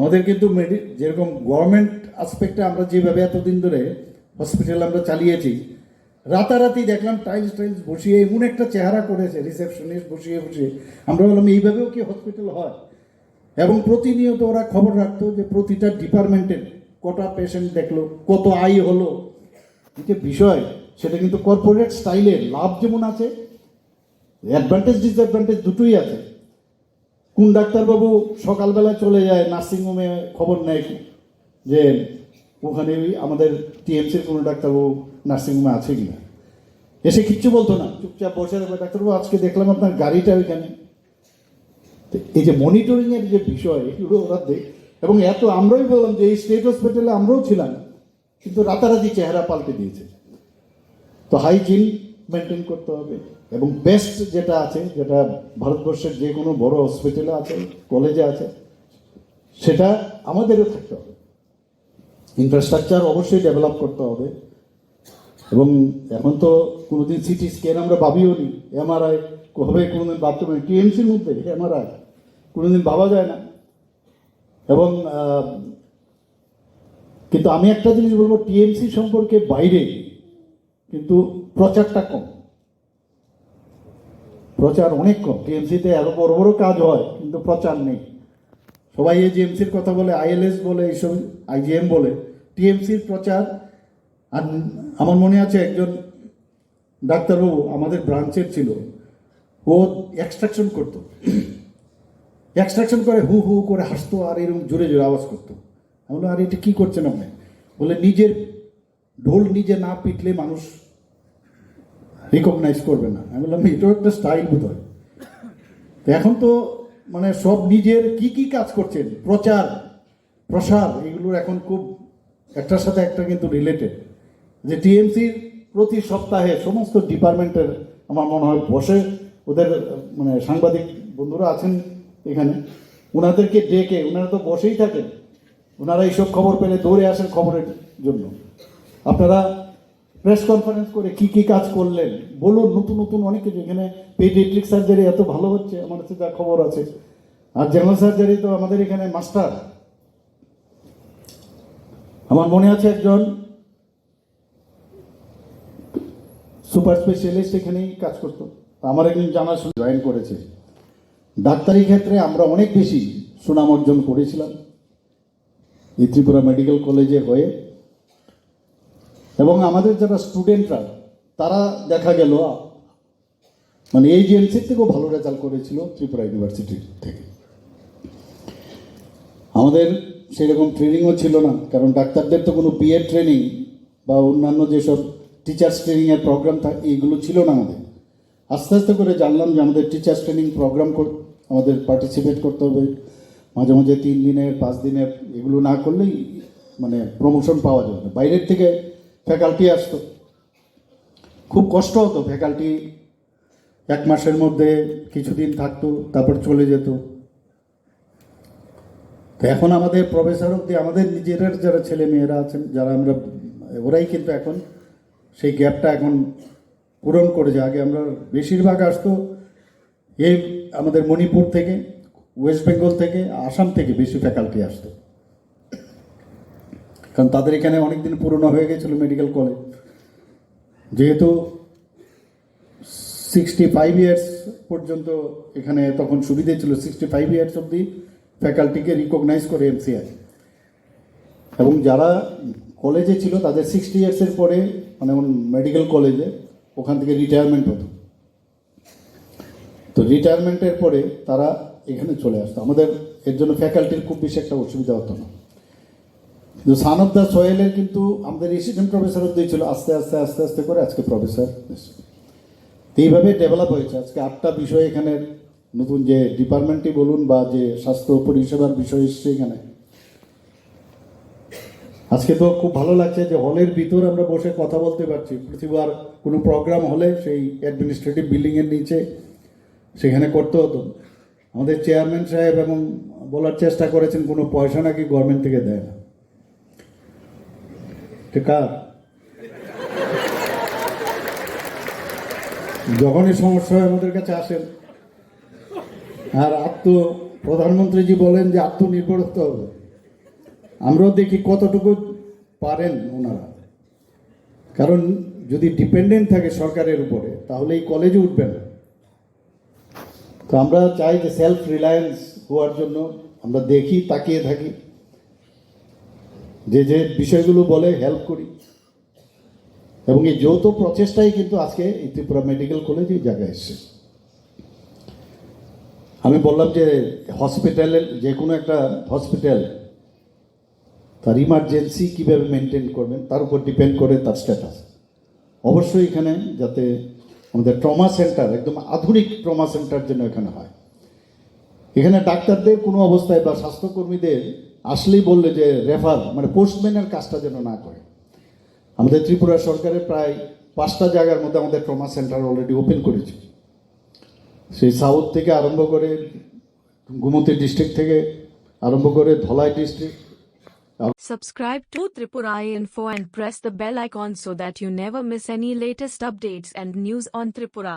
আমাদের কিন্তু মেডি যেরকম গভর্নমেন্ট আসপেক্টে আমরা যেভাবে এতদিন ধরে হসপিটাল আমরা চালিয়েছি, রাতারাতি দেখলাম টাইলস টাইলস বসিয়ে, এমন একটা চেহারা করেছে রিসেপশনিস্ট বসিয়ে বসিয়ে। আমরা বললাম, এইভাবেও কি হসপিটাল হয়? এবং প্রতিনিয়ত ওরা খবর রাখতো যে প্রতিটা ডিপার্টমেন্টের কটা পেশেন্ট দেখল, কত আয় হলো। যে বিষয়, সেটা কিন্তু কর্পোরেট স্টাইলে লাভ যেমন আছে অ্যাডভান্টেজ ডিসঅ্যাডভান্টেজ দুটোই আছে। কোন ডাক্তারবাবু সকালবেলা চলে যায় নার্সিংহোমে খবর নেয় কি? যে ওখানে আমাদের টিএমসির কোনো ডাক্তারবাবু নার্সিংহোমে আছে কি না এসে কিচ্ছু বলতো না। চুপচাপ বসে থাকবে ডাক্তারবাবু, আজকে দেখলাম আপনার গাড়িটা ওইখানে। এই যে মনিটরিংয়ের যে বিষয়, এগুলো ওরা দেখ, এবং এত আমরাই বললাম যে এই স্টেট হসপিটালে আমরাও ছিলাম, কিন্তু রাতারাতি চেহারা পাল্টে দিয়েছে। তো হাইজিন মেনটেন করতে হবে। এবং বেস্ট যেটা আছে, যেটা ভারতবর্ষের যে কোনো বড় হসপিটালে আছে কলেজে আছে, সেটা আমাদেরও থাকতে হবে। ইনফ্রাস্ট্রাকচার অবশ্যই ডেভেলপ করতে হবে। এবং এখন তো কোনোদিন সিটি স্ক্যান আমরা ভাবিও নি। এমআরআই হবে কোনোদিন ভাবতে টিএমসির মধ্যে এমআরআই কোনোদিন ভাবা যায় না। এবং কিন্তু আমি একটা জিনিস বলব টিএমসি সম্পর্কে বাইরে, কিন্তু প্রচারটা কম। প্রচার অনেক কম। টিএমসিতে এত বড় বড় কাজ হয় কিন্তু প্রচার নেই। সবাই এই জিএমসির কথা বলে আইএলএস বলে এইসব আইজিএম বলে। টিএমসির প্রচার আর আমার মনে আছে একজন ডাক্তারবাবু আমাদের ব্রাঞ্চের ছিল। ও এক্সট্রাকশন করতো। এক্সট্রাকশন করে হু হু করে হাসতো আর এরকম জোরে জোরে আওয়াজ করতো। আমি বললাম, আর এটা কি করছেন আপনি? বলে নিজের ঢোল নিজে না পিটলে মানুষ রিকগনাইজ করবে না। আমি বললাম এটাও একটা স্টাইল বোধ হয় তো এখন তো মানে সব নিজের কি কি কাজ করছেন? প্রচার, প্রসার, এগুলোর এখন খুব একটার সাথে একটা কিন্তু রিলেটেড যে টিএমসির প্রতি সপ্তাহে সমস্ত ডিপার্টমেন্টের আমার মনে হয় বসে ওদের মানে সাংবাদিক বন্ধুরা আছেন এখানে। ওনাদেরকে ডেকে ওনারা তো বসেই থাকেন। ওনারা এইসব খবর পেলে দৌড়ে আসেন খবরের জন্য। আপনারা প্রেস কনফারেন্স করে কি কি কাজ করলেন? বলুন, নতুন নতুন অনেক কিছু। এখানে পেডিয়াট্রিক সার্জারি এত ভালো হচ্ছে, আমার কাছে যা খবর আছে। আর জেনারেল সার্জারি তো আমাদের এখানে মাস্টার আমার মনে আছে একজন সুপার স্পেশালিস্ট এখানেই কাজ করতো। আমার একজন জানা জয়েন করেছে। ডাক্তারি ক্ষেত্রে আমরা অনেক বেশি সুনাম অর্জন করেছিলাম। এই ত্রিপুরা মেডিকেল কলেজে হয়ে এবং আমাদের যারা স্টুডেন্টরা, তারা দেখা গেল মানে এই জিএমসির থেকেও ভালো রেজাল্ট করেছিল ত্রিপুরা ইউনিভার্সিটি থেকে। আমাদের সেরকম ট্রেনিংও ছিল না, কারণ ডাক্তারদের তো কোনো বিএড ট্রেনিং বা অন্যান্য যেসব টিচার্স ট্রেনিংয়ের প্রোগ্রাম থাকে এইগুলো ছিল না আমাদের। আস্তে আস্তে করে জানলাম যে আমাদের টিচার্স ট্রেনিং প্রোগ্রাম আমাদের পার্টিসিপেট করতে হবে। মাঝে মাঝে তিন দিনের, পাঁচ দিনের, এগুলো না করলেই মানে প্রমোশন পাওয়া যাবে না। বাইরের থেকে ফ্যাকাল্টি আসতো। খুব কষ্ট হতো ফ্যাকাল্টি। এক মাসের মধ্যে কিছুদিন থাকতো, তারপর চলে যেত। তো এখন আমাদের প্রফেসর অব্দি আমাদের নিজেদের যারা ছেলে মেয়েরা আছেন, যারা আমরা, ওরাই কিন্তু এখন সেই গ্যাপটা এখন পূরণ করে করেছে। আগে আমরা বেশিরভাগ আসতো এই আমাদের মণিপুর থেকে, ওয়েস্ট বেঙ্গল থেকে, আসাম থেকে বেশি ফ্যাকাল্টি আসতো। কারণ তাদের এখানে অনেকদিন পুরনো হয়ে গেছিল মেডিকেল কলেজ যেহেতু সিক্সটি ফাইভ ইয়ার্স পর্যন্ত এখানে তখন সুবিধে ছিল সিক্সটি ফাইভ ইয়ার্স অব্দি ফ্যাকাল্টিকে রিকগনাইজ করে এমসিআই এবং যারা কলেজে ছিল, তাদের সিক্সটি ইয়ার্সের পরে মানে মেডিকেল কলেজে ওখান থেকে রিটায়ারমেন্ট হতো। তো রিটায়ারমেন্টের পরে তারা এখানে চলে আসতো। আমাদের এর জন্য ফ্যাকাল্টির খুব বেশি একটা অসুবিধা হতো না। কিন্তু সান অফ দ্য সোয়েলের কিন্তু আমাদের রেসিডেন্ট প্রফেসর অব্দি ছিল আস্তে আস্তে আস্তে আস্তে করে আজকে প্রফেসর। এইভাবে ডেভেলপ হয়েছে। আজকে আটটা বিষয় এখানে নতুন যে ডিপার্টমেন্টই বলুন বা যে স্বাস্থ্য পরিষেবার বিষয় এসছে এখানে। আজকে তো খুব ভালো লাগছে যে হলের ভিতর আমরা বসে কথা বলতে পারছি। প্রতিবার কোনো প্রোগ্রাম হলে সেই অ্যাডমিনিস্ট্রেটিভ বিল্ডিংয়ের নিচে সেখানে করতে হতো। আমাদের চেয়ারম্যান সাহেব এবং বলার চেষ্টা করেছেন, কোনো পয়সা নাকি গভর্নমেন্ট থেকে দেয় না। কার? যখনই সমস্যা হয় আমাদের কাছে আসেন। আর আত্ম প্রধানমন্ত্রীজি বলেন যে আত্মনির্ভর হতে হবে। আমরাও দেখি কতটুকু পারেন ওনারা। কারণ যদি ডিপেন্ডেন্ট থাকে সরকারের উপরে, তাহলে এই কলেজে উঠবে না। তো আমরা চাই যে সেলফ রিলায়েন্স হওয়ার জন্য আমরা দেখি, তাকিয়ে থাকি। যে যে বিষয়গুলো বলে হেল্প করি। এবং এই যৌথ প্রচেষ্টাই কিন্তু আজকে ত্রিপুরা মেডিকেল কলেজ জায়গায় এসছে। আমি বললাম যে হসপিটালের যে কোনো একটা হসপিটাল তার ইমার্জেন্সি কীভাবে মেনটেন করবেন, তার উপর ডিপেন্ড করে তার স্ট্যাটাস অবশ্যই এখানে যাতে আমাদের ট্রমা সেন্টার একদম আধুনিক ট্রমা সেন্টার যেন এখানে হয়। এখানে ডাক্তারদের কোনো অবস্থায় বা স্বাস্থ্যকর্মীদের আসলেই বললে যে রেফার মানে পোস্টম্যানের কাজটা যেন না করে। আমাদের ত্রিপুরা সরকারের প্রায় পাঁচটা জায়গার মধ্যে আমাদের ট্রমা সেন্টার অলরেডি ওপেন করেছে। সেই সাউথ থেকে আরম্ভ করে গুমতি ডিস্ট্রিক্ট থেকে আরম্ভ করে Dhalai district. Subscribe to Tripura Info and press the bell icon so that you never miss any latest updates and news on Tripura.